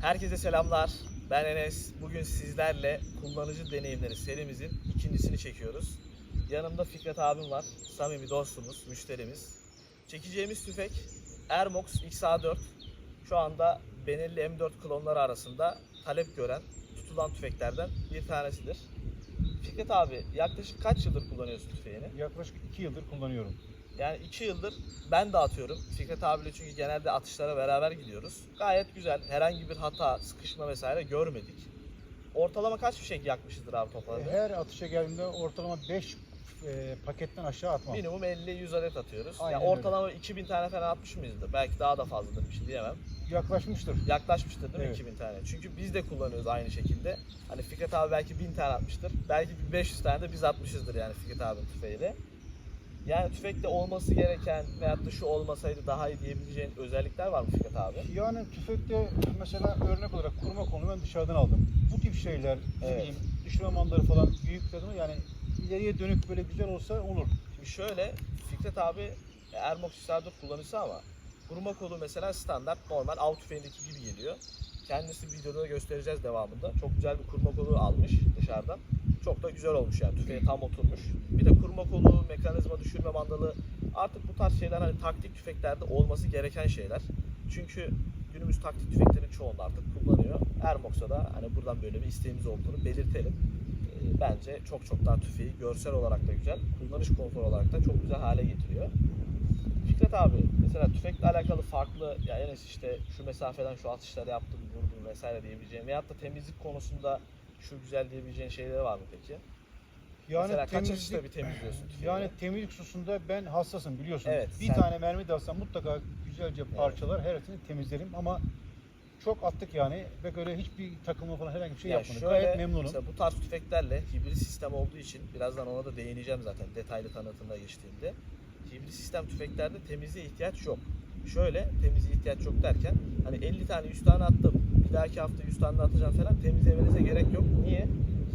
Herkese selamlar. Ben Enes. Bugün sizlerle kullanıcı deneyimleri serimizin ikincisini çekiyoruz. Yanımda Fikret abim var. Samimi dostumuz, müşterimiz. Çekeceğimiz tüfek Ermox XA4. Şu anda Benelli M4 klonları arasında talep gören, tutulan tüfeklerden bir tanesidir. Fikret abi yaklaşık kaç yıldır kullanıyorsun tüfeğini? Yaklaşık 2 yıldır kullanıyorum. Yani iki yıldır ben de atıyorum. Fikret abiyle çünkü genelde atışlara beraber gidiyoruz. Gayet güzel. Herhangi bir hata, sıkışma vesaire görmedik. Ortalama kaç fişek yakmışızdır abi toplamda? Her atışa geldiğimde ortalama 5 e, paketten aşağı atmam. Minimum 50-100 adet atıyoruz. Aynen yani ortalama 2000 tane falan atmış mıyızdır? Belki daha da fazladır bir şey diyemem. Yaklaşmıştır. Yaklaşmıştır değil mi Evet. 2000 tane? Çünkü biz de kullanıyoruz aynı şekilde. Hani Fikret abi belki 1000 tane atmıştır. Belki bir 500 tane de biz atmışızdır yani Fikret abinin tüfeğiyle. Yani tüfekte olması gereken veyahut da şu olmasaydı daha iyi diyebileceğin özellikler var mı Fikret abi? Yani tüfekte mesela örnek olarak kurma konu ben dışarıdan aldım. Bu tip şeyler, Evet. bileyim, düşme mandalı falan büyük kadını yani ileriye dönük böyle güzel olsa olur. Şimdi şöyle Fikret abi Ermox 4 kullanıcısı ama kurma kolu mesela standart normal av tüfeğindeki gibi geliyor. Kendisi videoda da göstereceğiz devamında. Çok güzel bir kurma kolu almış dışarıdan. Çok da güzel olmuş yani tüfeğe tam oturmuş. Bir de kurma kolu, mekanizma düşürme mandalı artık bu tarz şeyler hani taktik tüfeklerde olması gereken şeyler. Çünkü günümüz taktik tüfeklerin çoğunu artık kullanıyor. Ermox'a da hani buradan böyle bir isteğimiz olduğunu belirtelim. Ee, Bence çok çok daha tüfeği görsel olarak da güzel, kullanış konforu olarak da çok güzel hale getiriyor. Fikret abi mesela tüfekle alakalı farklı ya Enes işte şu mesafeden şu atışları yaptım vurdum vesaire diyebileceğin veyahut da temizlik konusunda şu güzel diyebileceğin şeyleri var mı peki? Yani mesela kaç temizlik, atışta bir temizliyorsun tüfeği? yani temizlik hususunda ben hassasım biliyorsun. Evet, bir sen- tane mermi de alsam mutlaka güzelce parçalar her hepsini temizlerim ama çok attık yani ve böyle hiçbir takılma falan herhangi bir şey Ya yapmadık. şöyle, Gayet memnunum. Mesela bu tarz tüfeklerle hibrit sistem olduğu için birazdan ona da değineceğim zaten detaylı tanıtımda geçtiğimde. Hibrit sistem tüfeklerde temizliğe ihtiyaç yok. Şöyle temizliğe ihtiyaç yok derken hani 50 tane 100 tane attım bir dahaki hafta 100 tane de atacağım falan temizlemenize gerek yok. Niye?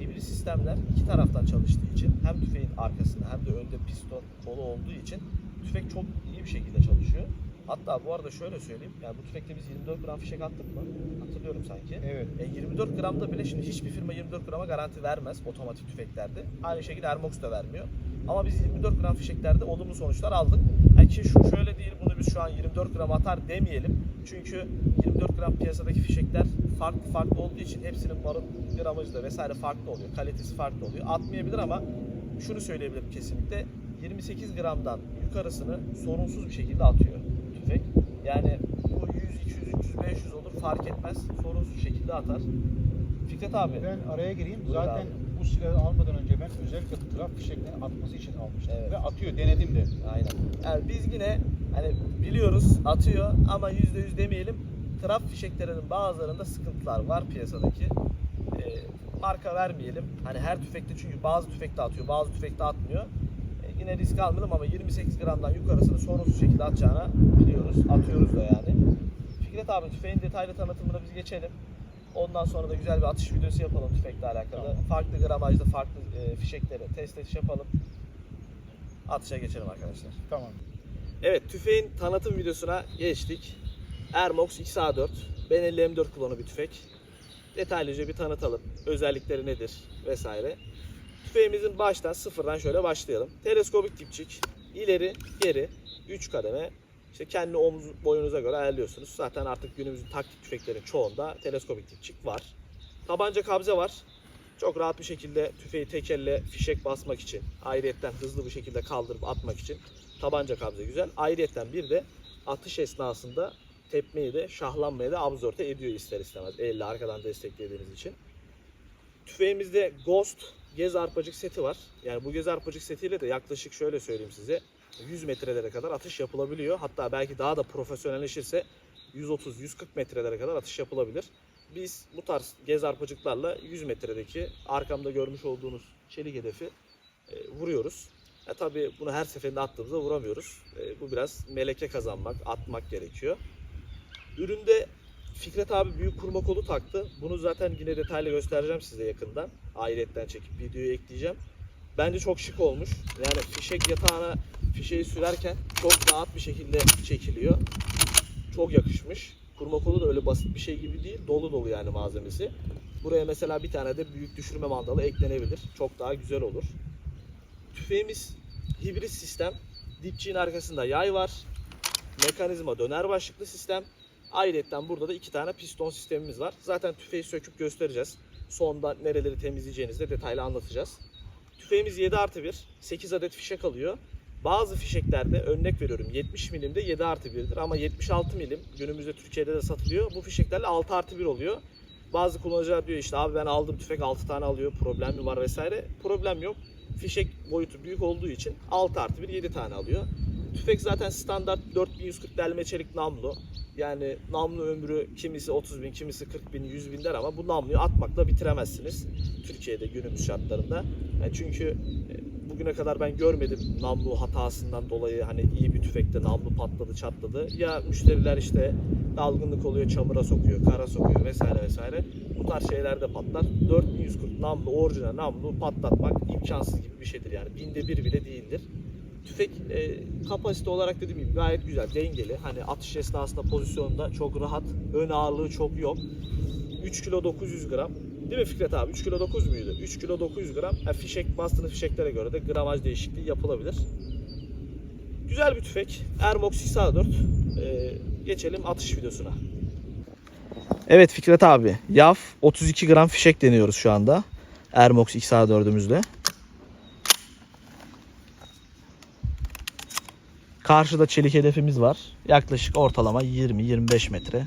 Hibrit sistemler iki taraftan çalıştığı için hem tüfeğin arkasında hem de önde piston kolu olduğu için tüfek çok iyi bir şekilde çalışıyor. Hatta bu arada şöyle söyleyeyim. Yani bu tüfekte biz 24 gram fişek attık mı? Hatırlıyorum sanki. Evet. E, 24 gramda bile şimdi hiçbir firma 24 grama garanti vermez otomatik tüfeklerde. Aynı şekilde Ermox da vermiyor. Ama biz 24 gram fişeklerde olumlu sonuçlar aldık. Yani ki şu şöyle değil bunu biz şu an 24 gram atar demeyelim. Çünkü 24 gram piyasadaki fişekler farklı farklı olduğu için hepsinin barut gramajı da vesaire farklı oluyor. Kalitesi farklı oluyor. Atmayabilir ama şunu söyleyebilirim kesinlikle 28 gramdan yukarısını sorunsuz bir şekilde atıyor tüfek. Yani bu 100, 200, 300, 500 olur fark etmez. Sorunsuz şekilde atar. Fikret abi. Ben araya gireyim. Buyur Zaten abi. bu silahı almadan önce ben özellikle traf fişeklerini atması için almıştım. Evet. Ve atıyor, denedim de. Aynen. Yani biz yine hani biliyoruz atıyor ama %100 demeyelim. Trap fişeklerinin bazılarında sıkıntılar var piyasadaki. Ee, marka vermeyelim. Hani her tüfekte çünkü bazı tüfekte atıyor, bazı tüfekte atmıyor. Yine risk almayalım ama 28 gramdan yukarısını sorunsuz şekilde atacağını biliyoruz. Atıyoruz da yani. Fikret abi tüfeğin detaylı tanıtımına biz geçelim. Ondan sonra da güzel bir atış videosu yapalım tüfekle alakalı. Tamam. Farklı gramajda farklı e, fişekleri test ediş yapalım. Atışa geçelim arkadaşlar. Tamam. Evet tüfeğin tanıtım videosuna geçtik. Ermox XA4 Benelli M4 klonu bir tüfek. Detaylıca bir tanıtalım. Özellikleri nedir vesaire. Tüfeğimizin baştan sıfırdan şöyle başlayalım. Teleskobik dipçik. ileri geri 3 kademe. İşte kendi omuz boyunuza göre ayarlıyorsunuz. Zaten artık günümüzün taktik tüfeklerin çoğunda teleskobik dipçik var. Tabanca kabze var. Çok rahat bir şekilde tüfeği tek elle fişek basmak için, ayrıyetten hızlı bir şekilde kaldırıp atmak için tabanca kabze güzel. Ayrıyetten bir de atış esnasında tepmeyi de şahlanmayı da absorte ediyor ister istemez. Elle arkadan desteklediğiniz için. Tüfeğimizde Ghost gez arpacık seti var. Yani bu gez arpacık setiyle de yaklaşık şöyle söyleyeyim size 100 metrelere kadar atış yapılabiliyor. Hatta belki daha da profesyonelleşirse 130-140 metrelere kadar atış yapılabilir. Biz bu tarz gez arpacıklarla 100 metredeki arkamda görmüş olduğunuz çelik hedefi e, vuruyoruz. Ya tabii bunu her seferinde attığımızda vuramıyoruz. E, bu biraz meleke kazanmak, atmak gerekiyor. Üründe Fikret abi büyük kurma kolu taktı. Bunu zaten yine detaylı göstereceğim size yakından. Ayrıyetten çekip videoyu ekleyeceğim. Bence çok şık olmuş. Yani fişek yatağına fişeği sürerken çok rahat bir şekilde çekiliyor. Çok yakışmış. Kurma kolu da öyle basit bir şey gibi değil. Dolu dolu yani malzemesi. Buraya mesela bir tane de büyük düşürme mandalı eklenebilir. Çok daha güzel olur. Tüfeğimiz hibrit sistem. Dipçiğin arkasında yay var. Mekanizma döner başlıklı sistem. Ayrıca burada da iki tane piston sistemimiz var. Zaten tüfeği söküp göstereceğiz. Sonda nereleri temizleyeceğinizi de detaylı anlatacağız. Tüfeğimiz 7 artı 1. 8 adet fişek alıyor. Bazı fişeklerde örnek veriyorum 70 milimde 7 artı 1'dir ama 76 milim günümüzde Türkiye'de de satılıyor. Bu fişeklerle 6 artı 1 oluyor. Bazı kullanıcılar diyor işte abi ben aldım tüfek 6 tane alıyor problem mi var vesaire. Problem yok. Fişek boyutu büyük olduğu için 6 artı 1 7 tane alıyor. Tüfek zaten standart 4140 delme çelik namlu. Yani namlu ömrü kimisi 30 bin, kimisi 40 bin, 100 bin der ama bu namluyu atmakla bitiremezsiniz. Türkiye'de günümüz şartlarında. Yani çünkü e, bugüne kadar ben görmedim namlu hatasından dolayı hani iyi bir tüfekte namlu patladı çatladı. Ya müşteriler işte dalgınlık oluyor çamura sokuyor, kara sokuyor vesaire vesaire. Bu tarz şeyler de patlar. 4140 namlu, orijinal namlu patlatmak imkansız gibi bir şeydir yani. Binde bir bile değildir. Tüfek e, kapasite olarak dediğim gibi gayet güzel, dengeli. Hani atış esnasında pozisyonda çok rahat, ön ağırlığı çok yok. 3 kilo 900 gram. Değil mi Fikret abi? 3 kilo 9 muydu? 3 kilo 900 gram. Ha, fişek bastığınız fişeklere göre de gramaj değişikliği yapılabilir. Güzel bir tüfek. Ermox XA4. Ee, geçelim atış videosuna. Evet Fikret abi. YAF 32 gram fişek deniyoruz şu anda. Ermox XA4'ümüzle. Karşıda çelik hedefimiz var. Yaklaşık ortalama 20-25 metre.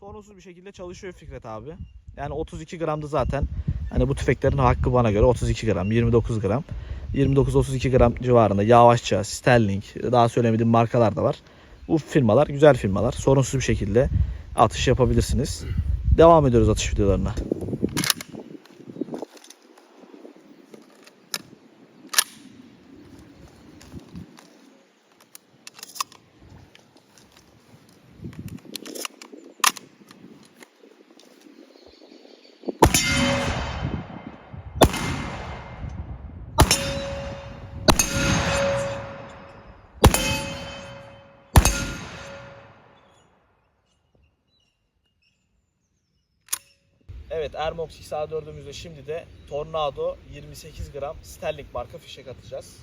Sorunsuz bir şekilde çalışıyor Fikret abi. Yani 32 gramdı zaten. Hani bu tüfeklerin hakkı bana göre 32 gram, 29 gram. 29-32 gram civarında yavaşça Sterling daha söylemediğim markalar da var. Bu firmalar güzel firmalar. Sorunsuz bir şekilde atış yapabilirsiniz. Devam ediyoruz atış videolarına. Evet Ermox XA4'ümüzde şimdi de Tornado 28 gram Sterling marka fişek atacağız.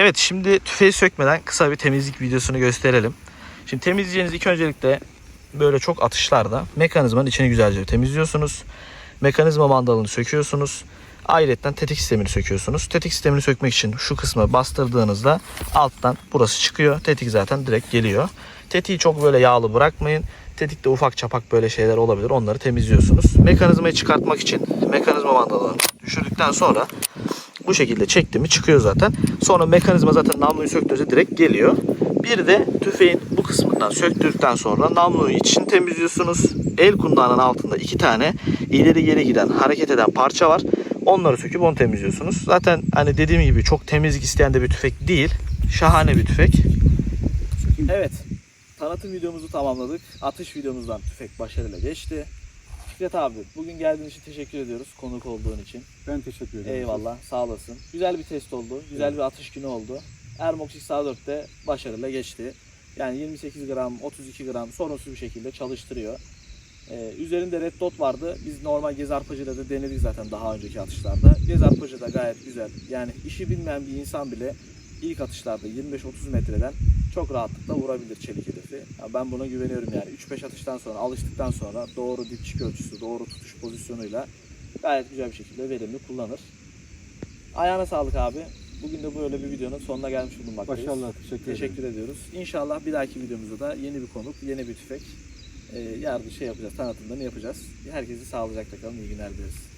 Evet şimdi tüfeği sökmeden kısa bir temizlik videosunu gösterelim. Şimdi temizleyeceğiniz ilk öncelikle böyle çok atışlarda mekanizmanın içini güzelce temizliyorsunuz. Mekanizma mandalını söküyorsunuz. Ayrıca tetik sistemini söküyorsunuz. Tetik sistemini sökmek için şu kısmı bastırdığınızda alttan burası çıkıyor. Tetik zaten direkt geliyor. Tetiği çok böyle yağlı bırakmayın. Tetikte ufak çapak böyle şeyler olabilir. Onları temizliyorsunuz. Mekanizmayı çıkartmak için mekanizma mandalını düşürdükten sonra bu şekilde çekti mi çıkıyor zaten. Sonra mekanizma zaten namluyu söktüğünüzde direkt geliyor. Bir de tüfeğin bu kısmından söktürdükten sonra namluyu içini temizliyorsunuz. El kundağının altında iki tane ileri geri giden hareket eden parça var. Onları söküp onu temizliyorsunuz. Zaten hani dediğim gibi çok temizlik isteyen de bir tüfek değil. Şahane bir tüfek. Evet. Tanıtım videomuzu tamamladık. Atış videomuzdan tüfek başarıyla geçti. Fikret abi bugün geldiğin için teşekkür ediyoruz konuk olduğun için. Ben teşekkür ederim. Eyvallah sağ olasın. Güzel bir test oldu. Güzel bir atış günü oldu. Ermox XA4'te başarıyla geçti. Yani 28 gram, 32 gram sorunsuz bir şekilde çalıştırıyor. Ee, üzerinde red dot vardı. Biz normal gez arpacıyla da denedik zaten daha önceki atışlarda. Gez arpacı da gayet güzel. Yani işi bilmeyen bir insan bile ilk atışlarda 25-30 metreden çok rahatlıkla vurabilir çelik hedefi. Ben buna güveniyorum yani. 3-5 atıştan sonra, alıştıktan sonra doğru dipçik ölçüsü, doğru tutuş pozisyonuyla gayet güzel bir şekilde verimli kullanır. Ayağına sağlık abi. Bugün de böyle bir videonun sonuna gelmiş bulunmaktayız. Başarılar. Teşekkür ederim. Teşekkür ediyoruz. İnşallah bir dahaki videomuzda da yeni bir konuk, yeni bir tüfek e, yardım şey yapacağız, tanıtımlarını yapacağız. Herkesi sağlıcakla kalın, iyi günler dileriz.